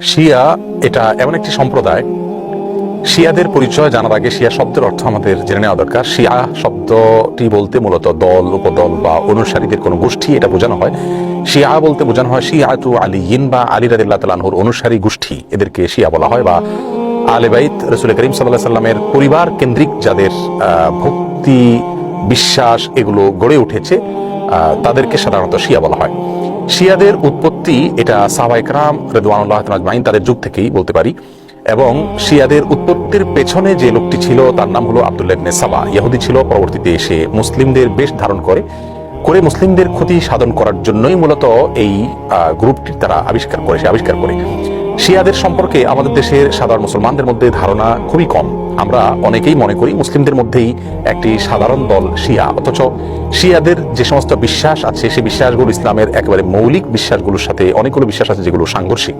শিয়া, এটা এমন একটি সম্প্রদায়। শিয়াদের পরিচয় জানার আগে শিয়া শব্দের অর্থ আমাদের জেনে নেওয়া দরকার। শিয়া শব্দটি বলতে মূলত দল, উপদল বা অনুসারীদের কোনো গোষ্ঠী, এটা বোঝানো হয়। শিয়া বলতে বোঝানো হয় শিয়া তু আলী ইন বা আলী রাদিল্লাহ তালাহুর অনুসারী গোষ্ঠী। এদেরকে শিয়া বলা হয় বা আলেবাইত রসুল করিম সাল্লাহ সাল্লামের পরিবার কেন্দ্রিক যাদের ভক্তি, বিশ্বাস এগুলো গড়ে উঠেছে তাদেরকে সাধারণত শিয়া বলা হয়। শিয়াদের উৎপত্তি, এটা সাহবাইকরাম রেদওয়ানুল্লাহ আজমাইন তাদের যুগ থেকেই বলতে পারি। এবং শিয়াদের উৎপত্তির পেছনে যে লোকটি ছিল, তার নাম হলো আবদুল্লাহ সাবা। ইহুদি ছিল, পরবর্তীতে এসে মুসলিমদের বেশ ধারণ করে। করে মুসলিমদের ক্ষতি সাধন করার জন্যই মূলত এই গ্রুপটির গ্রুপটি তারা আবিষ্কার করে, সে আবিষ্কার করে। শিয়াদের সম্পর্কে আমাদের দেশের সাধারণ মুসলমানদের মধ্যে ধারণা খুবই কম। আমরা অনেকেই মনে করি মুসলিমদের মধ্যেই একটি সাধারণ দল শিয়া। অথচ শিয়াদের যে সমস্ত বিশ্বাস আছে সেই বিশ্বাসগুলো ইসলামের একেবারে মৌলিক বিশ্বাসগুলোর সাথে অনেকগুলো বিশ্বাস আছে যেগুলো সাংঘর্ষিক।